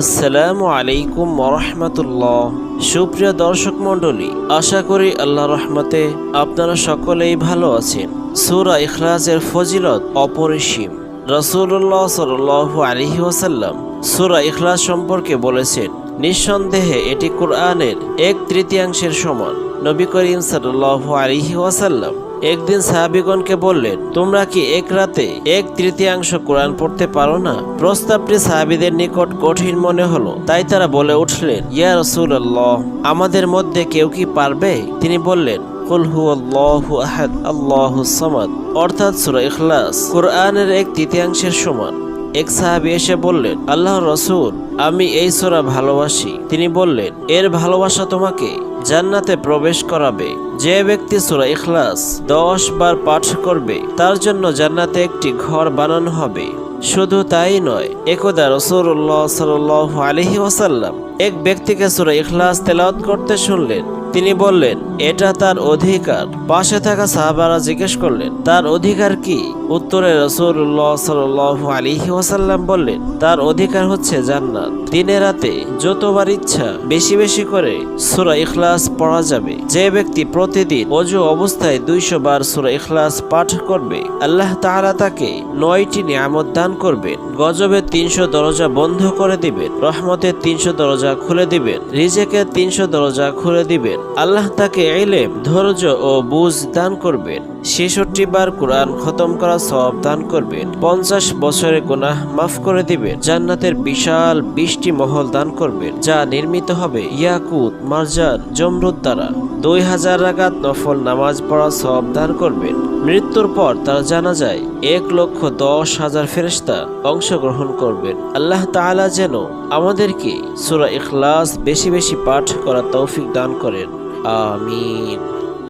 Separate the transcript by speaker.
Speaker 1: আসসালামু আলাইকুম মরহমতুল্লাহ সুপ্রিয় দর্শক মণ্ডলী, আশা করি আল্লাহ রহমতে আপনারা সকলেই ভালো আছেন। সুরা ইখলাসের ফজিলত অপরিসীম। রসুল্লাহ সাল আলহি ওসাল্লাম সুরা ইখলাস সম্পর্কে বলেছেন, নিঃসন্দেহে এটি কোরআনের এক তৃতীয়াংশের সমান। নবী করিম সাল্লাহ আলহি ওয়াসাল্লাম একদিন সাহাবিগণকে বললেন, তোমরা কি এক রাতে এক তৃতীয়াংশ কোরআন পড়তে পারো না? প্রস্তাবটি সাহাবিদের নিকট কঠিন মনে হলো। তাই তারা বলে উঠলেন, ইয়া রসুল আমাদের মধ্যে কেউ কি পারবে? তিনি বললেন অর্থাৎ সুরা ইখলাস, কোরআনের এক তৃতীয়াংশের সমান। এক সাহাবি এসে বললেন আল্লাহ রসুল, আমি এই সোরা ভালোবাসি। তিনি বললেন, এর ভালোবাসা তোমাকে জান্নাতে প্রবেশ করাবে। যে ব্যক্তি সুরা ইখলাস দশ বার পাঠ করবে, তার জন্য জান্নাতে একটি ঘর বানানো হবে। শুধু তাই নয়, একদা রসুল্লাহ সাল আলহি ওসাল্লাম এক ব্যক্তিকে সুরা ইখলাস তেলাওয়াত করতে শুনলেন। তিনি বললেন, এটা তার অধিকার। পাশে থাকা সাহাবারা জিজ্ঞেস করলেন, তার অধিকার কি? উত্তরে রসুল্লাহ সাল আলিহি ওসাল্লাম বললেন, তার অধিকার হচ্ছে জান্নাত। দিনে রাতে যতবার ইচ্ছা বেশি বেশি করে সুরা ইখলাস পড়া যাবে। যে ব্যক্তি প্রতিদিন অজু অবস্থায় দুইশো বার সুরা ইখলাস পাঠ করবে, আল্লাহ তাহারা তাকে নয়টি নিয়ামত দান করবেন। গজবের তিনশো দরজা বন্ধ করে দিবেন রহমতের তিনশো দরজা খুলে দিবেন রিজেকের তিনশো দরজা খুলে দিবেন। আল্লাহ তাকে এলেম ধৈর্য ও বুঝ দান করবেন। ছেষট্টি বার কোরআন খতম করা সব দান করবেন। পঞ্চাশ বছরে গুনাহ মাফ করে দিবেন। জান্নাতের বিশাল বিশটি মহল দান করবেন, যা নির্মিত হবে ইয়াকুত, মারজান, জমরুদ দ্বারা। দুই হাজার রাকাত নফল নামাজ পড়া সব দান করবেন মৃত্যুর পর তার জানা যায় এক লক্ষ দশ হাজার ফেরিস্তা অংশগ্রহণ করবেন আল্লাহ তালা যেন আমাদেরকে সুরা ইখলাস বেশি বেশি পাঠ করা তৌফিক দান করেন। আমিন।